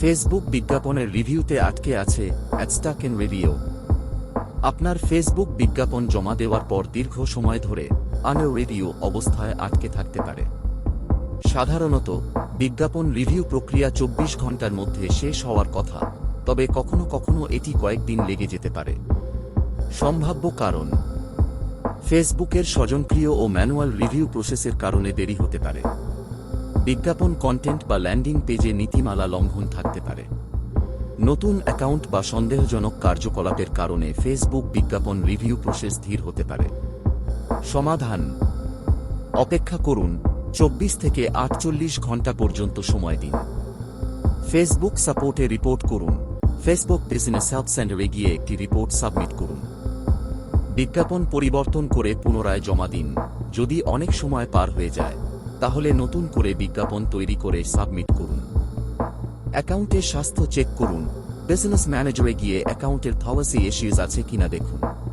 Facebook বিজ্ঞাপনের রিভিউতে আটকে আছে অ্যাডস্টাক এন রিভিউ আপনার ফেসবুক বিজ্ঞাপন জমা দেওয়ার পর দীর্ঘ সময় ধরে আনো রিভিউ অবস্থায় আটকে থাকতে পারে। সাধারণত, বিজ্ঞাপন রিভিউ প্রক্রিয়া চব্বিশ ঘণ্টার মধ্যে শেষ হওয়ার কথা, তবে কখনো কখনো এটি কয়েকদিন লেগে যেতে পারে। সম্ভাব্য কারণ ফেসবুকের স্বজনক্রিয় ও ম্যানুয়াল রিভিউ প্রসেসের কারণে দেরি হতে পারে। বিজ্ঞাপন কন্টেন্ট বা ল্যান্ডিং পেজে নীতিমালা লঙ্ঘন থাকতে পারে। নতুন অ্যাকাউন্ট বা সন্দেহজনক কার্যকলাপের কারণে ফেসবুক বিজ্ঞাপন রিভিউ প্রসেস ধীর হতে পারে। সমাধান। অপেক্ষা করুন, চব্বিশ থেকে আটচল্লিশ ঘণ্টা পর্যন্ত সময় দিন। ফেসবুক সাপোর্টে রিপোর্ট করুন। ফেসবুক বিজনেস হেল্প সেন্টারে গিয়ে একটি রিপোর্ট সাবমিট করুন। বিজ্ঞাপন পরিবর্তন করে পুনরায় জমা দিন, যদি অনেক সময় পার হয়ে যায়। তাহলে নতুন করে বিজ্ঞাপন তৈরি করে সাবমিট করুন। অ্যাকাউন্টের স্বাস্থ্য চেক করুন। বিজনেস ম্যানেজারে গিয়ে অ্যাকাউন্টের থাওয়াসি ইস্যুজ আছে কিনা দেখুন।